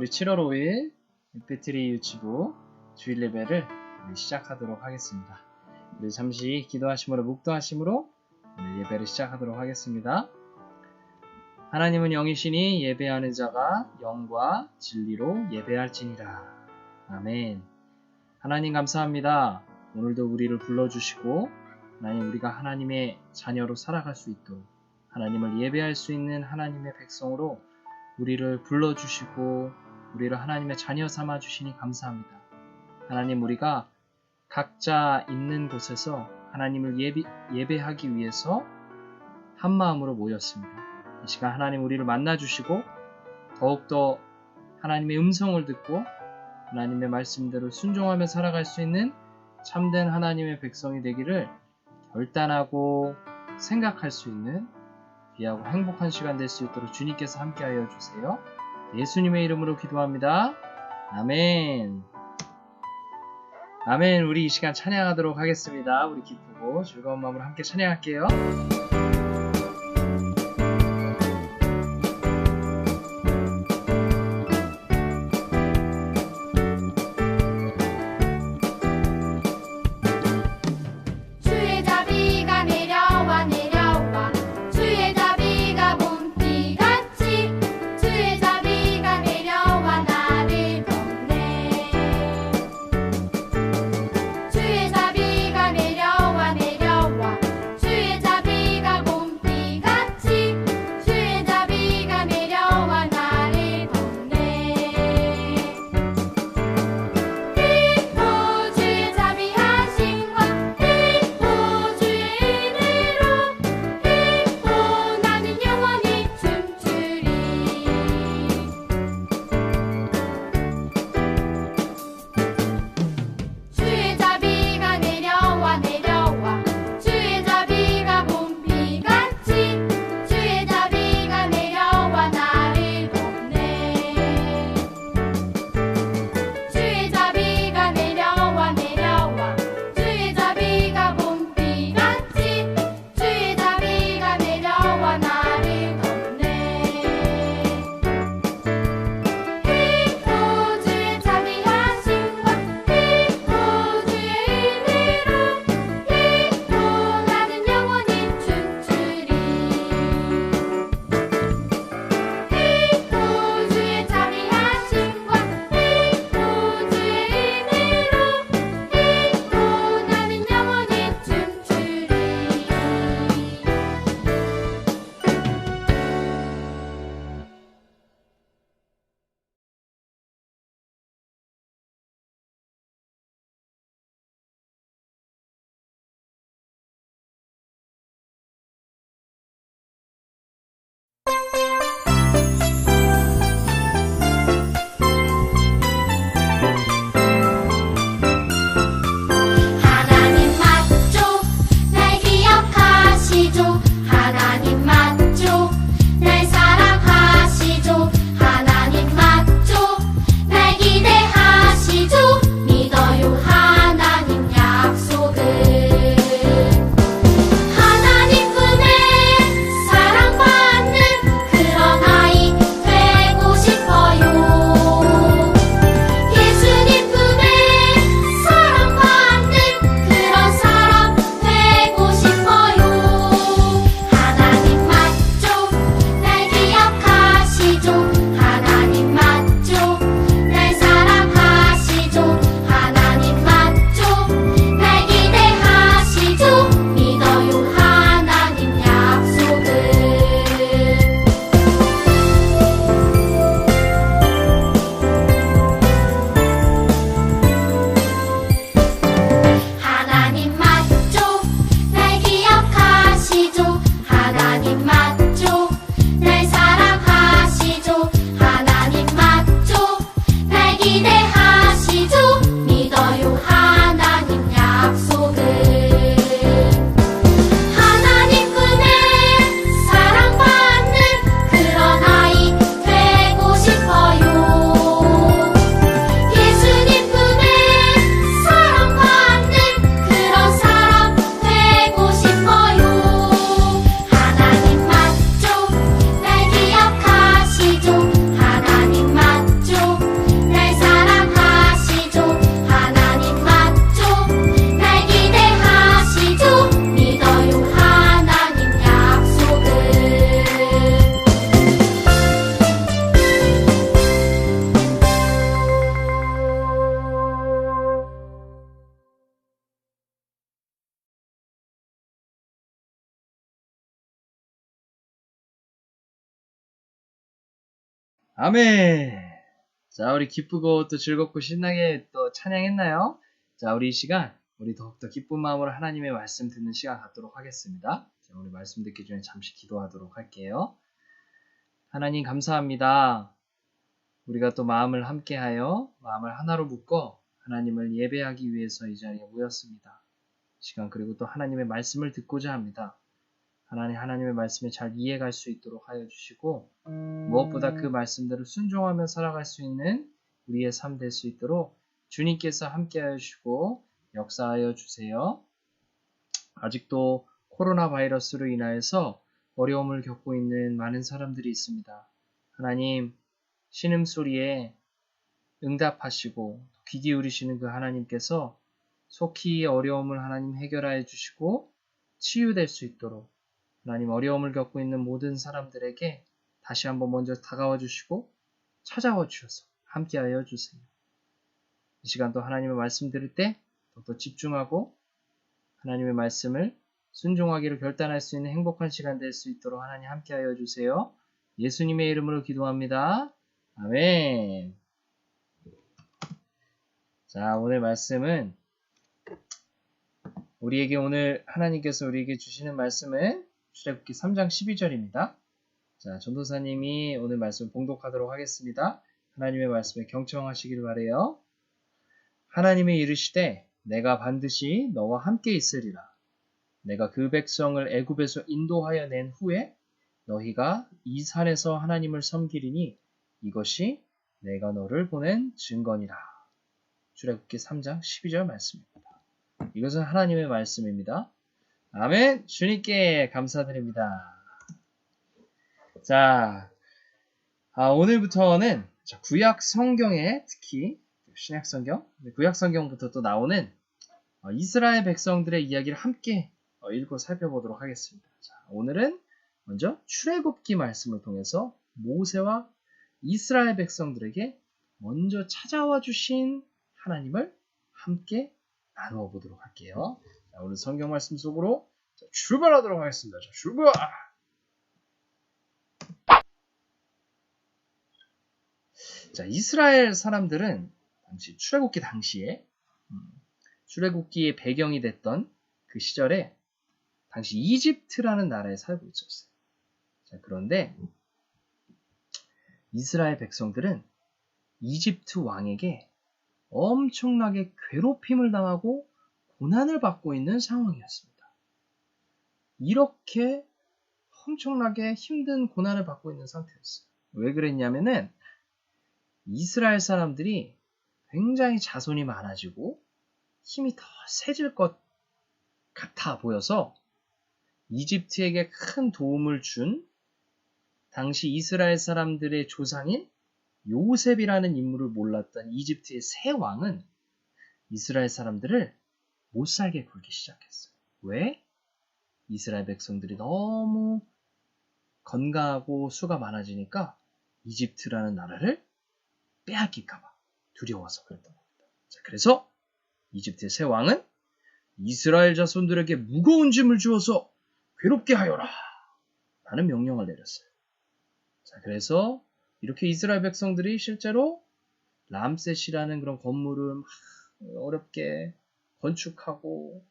우리 7월 5일 배터리 유치부 주일 예배를 시작하도록 하겠습니다. 우리 잠시 기도하심으로 묵도하심으로 오늘 예배를 시작하도록 하겠습니다. 하나님은 영이시니 예배하는 자가 영과 진리로 예배할지니라. 아멘. 하나님 감사합니다. 오늘도 우리를 불러주시고 하나님 우리가 하나님의 자녀로 살아갈 수 있도록 하나님을 예배할 수 있는 하나님의 백성으로 우리를 불러주시고 우리를 하나님의 자녀 삼아 주시니 감사합니다. 하나님 우리가 각자 있는 곳에서 하나님을 예비, 예배하기 위해서 한 마음으로 모였습니다. 이 시간 하나님 우리를 만나 주시고 더욱더 하나님의 음성을 듣고 하나님의 말씀대로 순종하며 살아갈 수 있는 참된 하나님의 백성이 되기를 결단하고 생각할 수 있는 귀하고 행복한 시간 될 수 있도록 주님께서 함께하여 주세요. 예수님의 이름으로 기도합니다. 아멘. 아멘. 우리 이 시간 찬양하도록 하겠습니다. 우리 기쁘고 즐거운 마음으로 함께 찬양할게요. 아멘. 자, 우리 기쁘고 또 즐겁고 신나게 또 찬양했나요? 자, 우리 이 시간 우리 더욱더 기쁜 마음으로 하나님의 말씀 듣는 시간 갖도록 하겠습니다. 자, 우리 말씀 듣기 전에 잠시 기도하도록 할게요. 하나님 감사합니다. 우리가 또 마음을 함께하여 마음을 하나로 묶어 하나님을 예배하기 위해서 이 자리에 모였습니다. 시간 그리고 또 하나님의 말씀을 듣고자 합니다. 하나님 하나님의 말씀을 잘 이해갈 수 있도록 하여 주시고 무엇보다 그 말씀대로 순종하며 살아갈 수 있는 우리의 삶 될 수 있도록 주님께서 함께하여 주시고 역사하여 주세요. 아직도 코로나 바이러스로 인하여서 어려움을 겪고 있는 많은 사람들이 있습니다. 하나님, 신음소리에 응답하시고 귀 기울이시는 그 하나님께서 속히 어려움을 하나님 해결하여 주시고 치유될 수 있도록 하나님 어려움을 겪고 있는 모든 사람들에게 다시 한번 먼저 다가와 주시고 찾아와 주셔서 함께하여 주세요. 이 시간 또 하나님의 말씀 들을 때 더욱더 집중하고 하나님의 말씀을 순종하기를 결단할 수 있는 행복한 시간 될 수 있도록 하나님 함께하여 주세요. 예수님의 이름으로 기도합니다. 아멘. 자, 오늘 말씀은 우리에게 오늘 하나님께서 우리에게 주시는 말씀은 출애굽기 3장 12절입니다. 자, 전도사님이 오늘 말씀 봉독하도록 하겠습니다. 하나님의 말씀에 경청하시길 바래요. 하나님이 이르시되 내가 반드시 너와 함께 있으리라. 내가 그 백성을 애굽에서 인도하여 낸 후에 너희가 이 산에서 하나님을 섬기리니 이것이 내가 너를 보낸 증거니라. 출애굽기 3장 12절 말씀입니다. 이것은 하나님의 말씀입니다. 아멘. 주님께 감사드립니다. 자, 아, 오늘부터는 구약 성경에 특히 신약 성경, 구약 성경부터 또 나오는 어, 이스라엘 백성들의 이야기를 함께 어, 읽고 살펴보도록 하겠습니다. 자, 오늘은 먼저 출애굽기 말씀을 통해서 모세와 이스라엘 백성들에게 먼저 찾아와 주신 하나님을 함께 나누어 보도록 할게요. 자, 오늘 성경 말씀 속으로 출발하도록 하겠습니다. 자, 출발! 자, 이스라엘 사람들은 당시 출애굽기 당시에 음, 출애굽기의 배경이 됐던 그 시절에 당시 이집트라는 나라에 살고 있었어요. 자, 그런데 이스라엘 백성들은 이집트 왕에게 엄청나게 괴롭힘을 당하고 고난을 받고 있는 상황이었습니다. 이렇게 엄청나게 힘든 고난을 받고 있는 상태였어요. 왜 그랬냐면은 이스라엘 사람들이 굉장히 자손이 많아지고 힘이 더 세질 것 같아 보여서 이집트에게 큰 도움을 준 당시 이스라엘 사람들의 조상인 요셉이라는 인물을 몰랐던 이집트의 새 왕은 이스라엘 사람들을 못 살게 굴기 시작했어요. 왜? 이스라엘 백성들이 너무 건강하고 수가 많아지니까 이집트라는 나라를 빼앗길까봐 두려워서 그랬던 겁니다. 자, 그래서 이집트의 새 왕은 이스라엘 자손들에게 무거운 짐을 주어서 괴롭게 하여라. 라는 명령을 내렸어요. 자, 그래서 이렇게 이스라엘 백성들이 실제로 람셋이라는 그런 건물을 어렵게 건축하고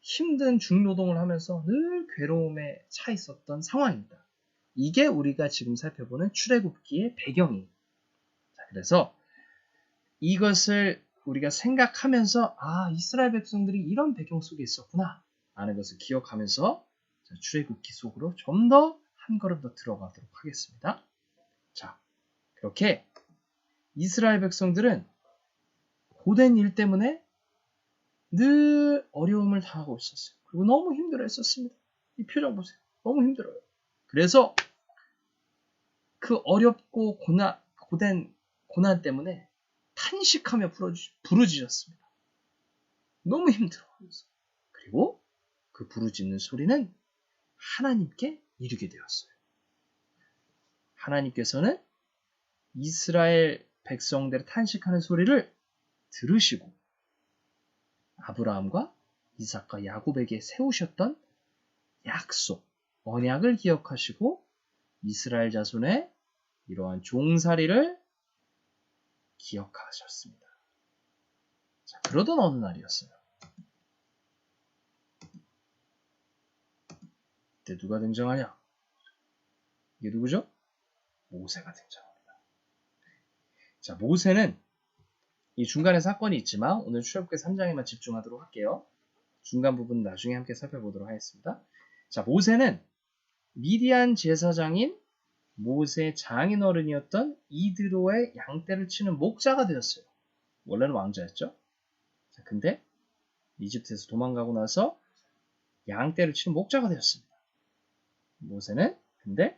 힘든 중노동을 하면서 늘 괴로움에 차 있었던 상황입니다. 이게 우리가 지금 살펴보는 출애굽기의 배경이. 자, 그래서 이것을 우리가 생각하면서 아 이스라엘 백성들이 이런 배경 속에 있었구나 라는 것을 기억하면서 출애굽기 속으로 좀 더 한 걸음 더 들어가도록 하겠습니다. 자 그렇게 이스라엘 백성들은 고된 일 때문에 늘 어려움을 당하고 있었어요. 그리고 너무 힘들어 했었습니다. 이 표정 보세요. 너무 힘들어요. 그래서 그 어렵고 고난, 고된 고난 때문에 탄식하며 부르짖었습니다. 너무 힘들어. 그리고 그 부르짖는 소리는 하나님께 이르게 되었어요. 하나님께서는 이스라엘 백성들의 탄식하는 소리를 들으시고 아브라함과 이삭과 야곱에게 세우셨던 약속, 언약을 기억하시고 이스라엘 자손의 이러한 종살이를 기억하셨습니다. 자, 그러던 어느 날이었어요. 그때 누가 등장하냐? 이게 누구죠? 모세가 등장합니다. 자, 모세는 이 중간에 사건이 있지만 오늘 출애굽기 3장에만 집중하도록 할게요. 중간 부분 나중에 함께 살펴보도록 하겠습니다. 자, 모세는 미디안 제사장인 모세 장인어른이었던 이드로의 양떼를 치는 목자가 되었어요. 원래는 왕자였죠. 자, 근데 이집트에서 도망가고 나서 양떼를 치는 목자가 되었습니다. 모세는 근데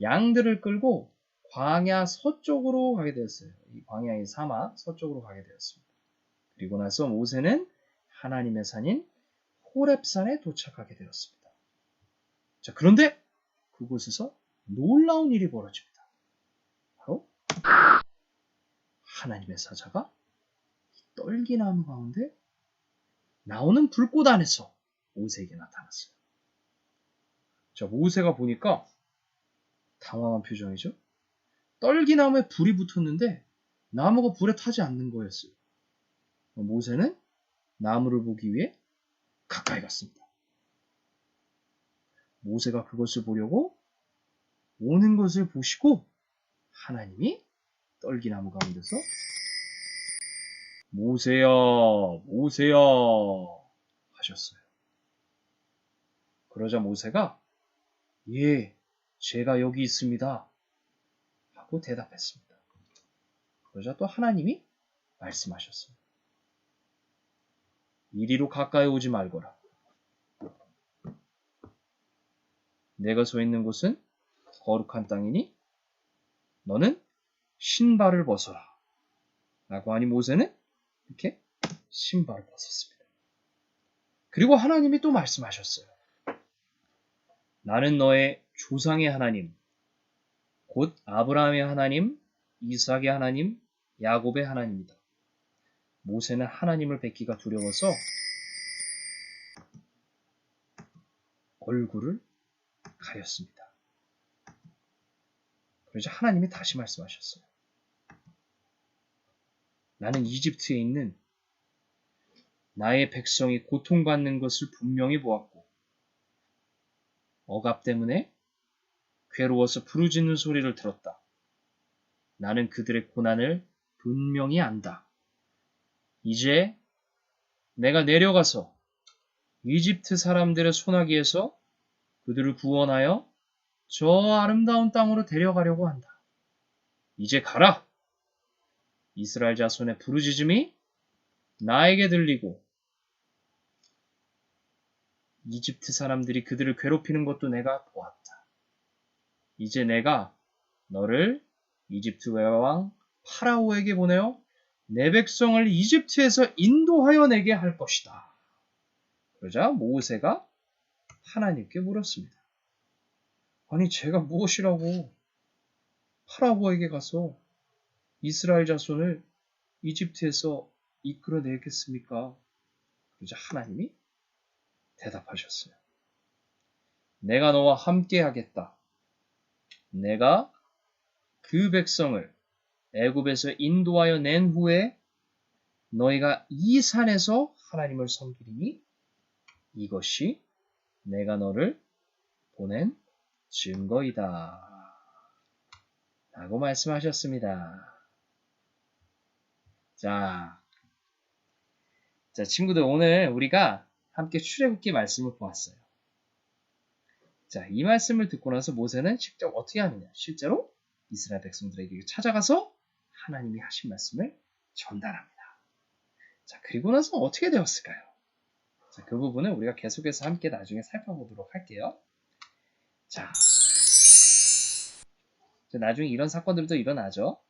양들을 끌고 광야 서쪽으로 가게 되었어요. 이 광야의 사막 서쪽으로 가게 되었습니다. 그리고 나서 모세는 하나님의 산인 호렙산에 도착하게 되었습니다. 자, 그런데 그곳에서 놀라운 일이 벌어집니다. 바로 하나님의 사자가 떨기나무 가운데 나오는 불꽃 안에서 모세에게 나타났어요. 자, 모세가 보니까 당황한 표정이죠. 떨기나무에 불이 붙었는데 나무가 불에 타지 않는 거였어요. 모세는 나무를 보기 위해 가까이 갔습니다. 모세가 그것을 보려고 오는 것을 보시고 하나님이 떨기나무 가운데서 모세야, 모세야 하셨어요. 그러자 모세가 예, 제가 여기 있습니다. 하고 대답했습니다. 그러자 또 하나님이 말씀하셨습니다. 이리로 가까이 오지 말거라. 내가 서 있는 곳은 거룩한 땅이니 너는 신발을 벗어라. 라고 하니 모세는 이렇게 신발을 벗었습니다. 그리고 하나님이 또 말씀하셨어요. 나는 너의 조상의 하나님, 곧 아브라함의 하나님, 이삭의 하나님, 야곱의 하나님이다. 모세는 하나님을 뵙기가 두려워서 얼굴을 가렸습니다. 그러자 하나님이 다시 말씀하셨어요. 나는 이집트에 있는 나의 백성이 고통받는 것을 분명히 보았고, 억압 때문에 괴로워서 부르짖는 소리를 들었다. 나는 그들의 고난을 분명히 안다. 이제 내가 내려가서 이집트 사람들의 소나기에서 그들을 구원하여 저 아름다운 땅으로 데려가려고 한다. 이제 가라! 이스라엘 자손의 부르짖음이 나에게 들리고 이집트 사람들이 그들을 괴롭히는 것도 내가 보았다. 이제 내가 너를 이집트 외왕 파라오에게 보내어 내 백성을 이집트에서 인도하여 내게 할 것이다. 그러자 모세가 하나님께 물었습니다. 아니 제가 무엇이라고 파라오에게 가서 이스라엘 자손을 이집트에서 이끌어내겠습니까? 그러자 하나님이 대답하셨어요. 내가 너와 함께 하겠다. 내가 그 백성을 애굽에서 인도하여 낸 후에 너희가 이 산에서 하나님을 섬기리니 이것이 내가 너를 보낸 증거이다. 라고 말씀하셨습니다. 자, 자, 친구들 오늘 우리가 함께 출애굽기 말씀을 보았어요. 자, 이 말씀을 듣고 나서 모세는 직접 어떻게 하느냐? 실제로 이스라엘 백성들에게 찾아가서 하나님이 하신 말씀을 전달합니다. 자, 그리고 나서 어떻게 되었을까요? 자, 그 부분은 우리가 계속해서 함께 나중에 살펴보도록 할게요. 자, 자, 나중에 이런 사건들도 일어나죠.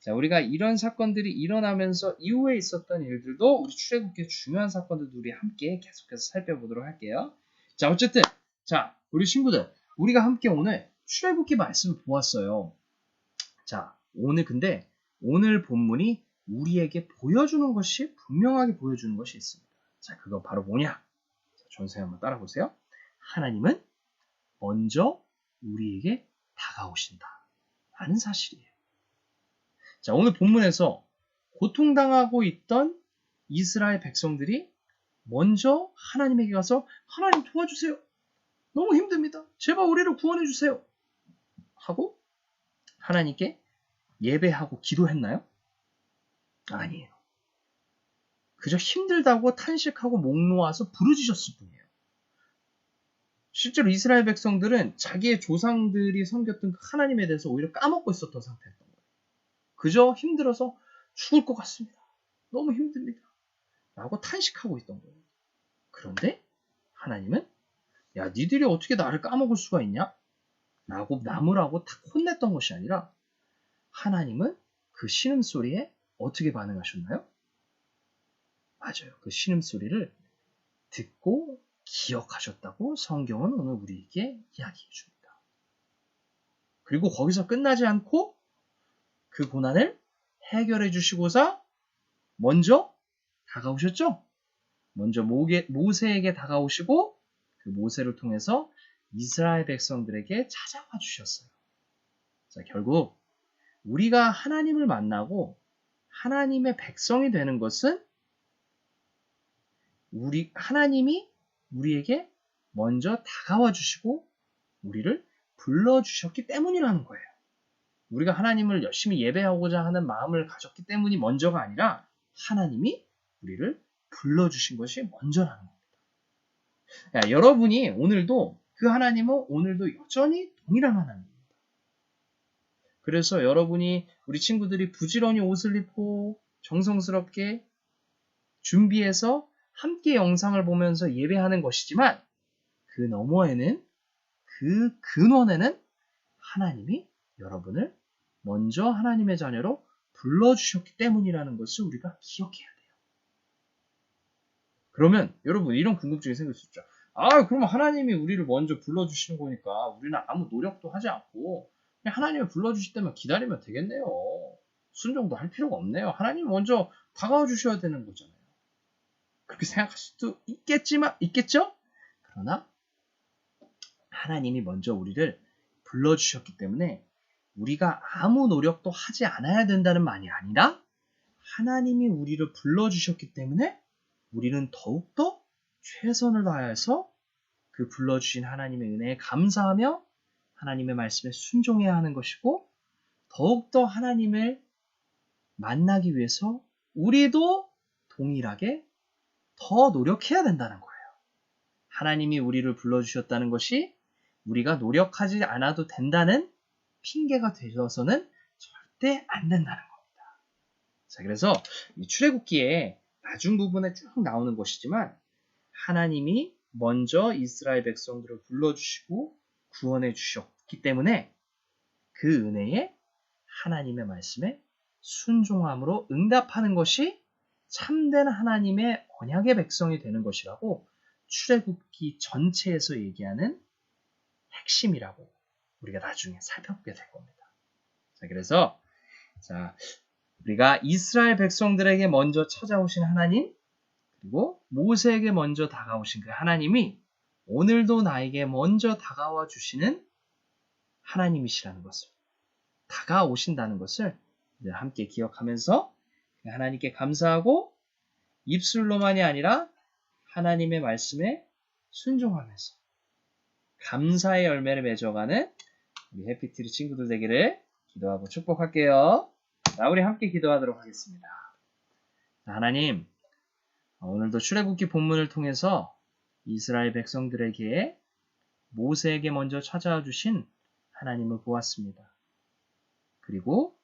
자, 우리가 이런 사건들이 일어나면서 이후에 있었던 일들도 우리 출애굽기의 중요한 사건들도 우리 함께 계속해서 살펴보도록 할게요. 자, 어쨌든 자, 우리 친구들, 우리가 함께 오늘 출애굽기 말씀을 보았어요. 자, 오늘 근데 오늘 본문이 우리에게 보여주는 것이 분명하게 보여주는 것이 있습니다. 자, 그거 바로 뭐냐? 자, 전생 한번 따라 보세요. 하나님은 먼저 우리에게 다가오신다. 라는 사실이에요. 자, 오늘 본문에서 고통당하고 있던 이스라엘 백성들이 먼저 하나님에게 가서 하나님 도와주세요. 너무 힘듭니다. 제발 우리를 구원해 주세요. 하고 하나님께 예배하고 기도했나요? 아니에요. 그저 힘들다고 탄식하고 목 놓아서 부르짖었을 뿐이에요. 실제로 이스라엘 백성들은 자기의 조상들이 섬겼던 그 하나님에 대해서 오히려 까먹고 있었던 상태였던 거예요. 그저 힘들어서 죽을 것 같습니다. 너무 힘듭니다. 라고 탄식하고 있던 거예요. 그런데 하나님은 야 니들이 어떻게 나를 까먹을 수가 있냐? 라고 나무라고 탁 혼냈던 것이 아니라 하나님은 그 신음소리에 어떻게 반응하셨나요? 맞아요. 그 신음소리를 듣고 기억하셨다고 성경은 오늘 우리에게 이야기해 줍니다. 그리고 거기서 끝나지 않고 그 고난을 해결해 주시고자 먼저 다가오셨죠? 먼저 모세에게 다가오시고 그 모세를 통해서 이스라엘 백성들에게 찾아와 주셨어요. 자, 결국 우리가 하나님을 만나고 하나님의 백성이 되는 것은 우리 하나님이 우리에게 먼저 다가와 주시고 우리를 불러 주셨기 때문이라는 거예요. 우리가 하나님을 열심히 예배하고자 하는 마음을 가졌기 때문이 먼저가 아니라 하나님이 우리를 불러 주신 것이 먼저라는 겁니다. 야, 여러분이 오늘도 그 하나님은 오늘도 여전히 동일한 하나님입니다. 그래서 여러분이 우리 친구들이 부지런히 옷을 입고 정성스럽게 준비해서 함께 영상을 보면서 예배하는 것이지만 그 너머에는 그 근원에는 하나님이 여러분을 먼저 하나님의 자녀로 불러주셨기 때문이라는 것을 우리가 기억해야 돼요. 그러면 여러분 이런 궁금증이 생길 수 있죠. 아, 그러면 하나님이 우리를 먼저 불러주시는 거니까 우리는 아무 노력도 하지 않고 그냥 하나님을 불러주실 때만 기다리면 되겠네요. 순종도 할 필요가 없네요. 하나님 먼저 다가와 주셔야 되는 거잖아요. 그렇게 생각할 수도 있겠지만, 있겠죠? 그러나, 하나님이 먼저 우리를 불러주셨기 때문에 우리가 아무 노력도 하지 않아야 된다는 말이 아니라 하나님이 우리를 불러주셨기 때문에 우리는 더욱더 최선을 다해서 그 불러주신 하나님의 은혜에 감사하며 하나님의 말씀에 순종해야 하는 것이고 더욱더 하나님을 만나기 위해서 우리도 동일하게 더 노력해야 된다는 거예요. 하나님이 우리를 불러주셨다는 것이 우리가 노력하지 않아도 된다는 핑계가 되어서는 절대 안 된다는 겁니다. 자, 그래서 이 출애굽기에 나중 부분에 쭉 나오는 것이지만 하나님이 먼저 이스라엘 백성들을 불러주시고 구원해 주셨기 때문에 그 은혜에 하나님의 말씀에 순종함으로 응답하는 것이 참된 하나님의 언약의 백성이 되는 것이라고 출애굽기 전체에서 얘기하는 핵심이라고 우리가 나중에 살펴보게 될 겁니다. 자, 그래서 자, 우리가 이스라엘 백성들에게 먼저 찾아오신 하나님 그리고 모세에게 먼저 다가오신 그 하나님이 오늘도 나에게 먼저 다가와 주시는 하나님이시라는 것을 다가오신다는 것을 함께 기억하면서 하나님께 감사하고 입술로만이 아니라 하나님의 말씀에 순종하면서 감사의 열매를 맺어가는 우리 해피트리 친구들 되기를 기도하고 축복할게요. 자, 우리 함께 기도하도록 하겠습니다. 하나님, 오늘도 출애굽기 본문을 통해서 이스라엘 백성들에게 모세에게 먼저 찾아와 주신 하나님을 보았습니다. 그리고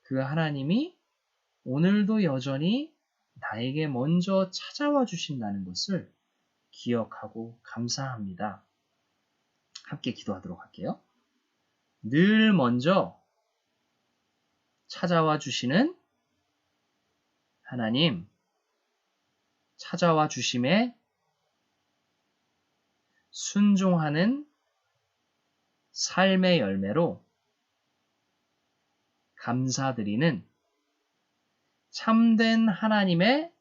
그 하나님이 오늘도 여전히 나에게 먼저 찾아와 주신다는 것을 기억하고 감사합니다. 함께 기도하도록 할게요. 늘 먼저 찾아와 주시는 하나님, 찾아와 주심에 순종하는 삶의 열매로 감사드리는 참된 하나님의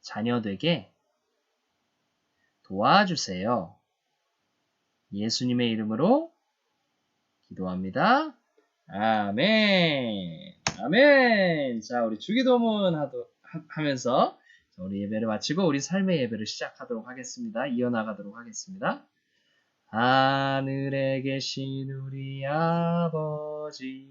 자녀되게 도와주세요. 예수님의 이름으로 기도합니다. 아멘. 아멘. 자, 우리 주기도문 하면서 자, 우리 예배를 마치고 우리 삶의 예배를 시작하도록 하겠습니다. 이어나가도록 하겠습니다. 하늘에 계신 우리 아버지,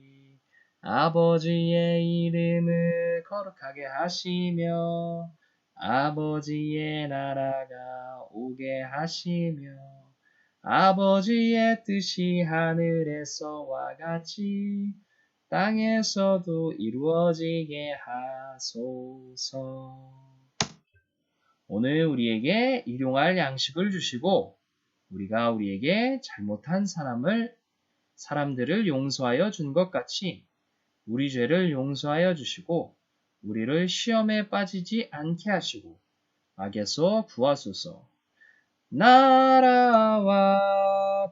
아버지의 이름을 거룩하게 하시며, 아버지의 나라가 오게 하시며, 아버지의 뜻이 하늘에서와 같이 땅에서도 이루어지게 하소서. 오늘 우리에게 일용할 양식을 주시고 우리가 우리에게 잘못한 사람을 사람들을 용서하여 준 것 같이 우리 죄를 용서하여 주시고 우리를 시험에 빠지지 않게 하시고 악에서 구하소서. 나라와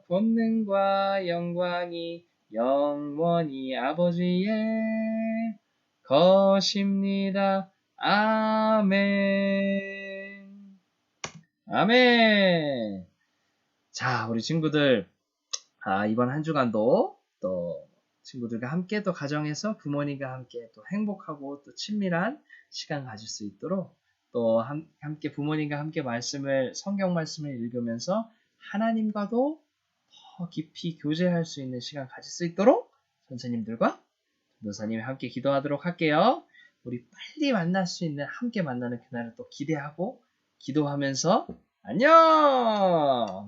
권능과 영광이 영원히 아버지의 것입니다. 아멘. 아멘. 자, 우리 친구들, 아, 이번 한 주간도 또 친구들과 함께 또 가정에서 부모님과 함께 또 행복하고 또 친밀한 시간 가질 수 있도록 또 함, 함께 부모님과 함께 말씀을 성경 말씀을 읽으면서 하나님과도 더 깊이 교제할 수 있는 시간 가질 수 있도록 선생님들과 전도사님이 함께 기도하도록 할게요. 우리 빨리 만날 수 있는 함께 만나는 그날을 또 기대하고 기도하면서 안녕.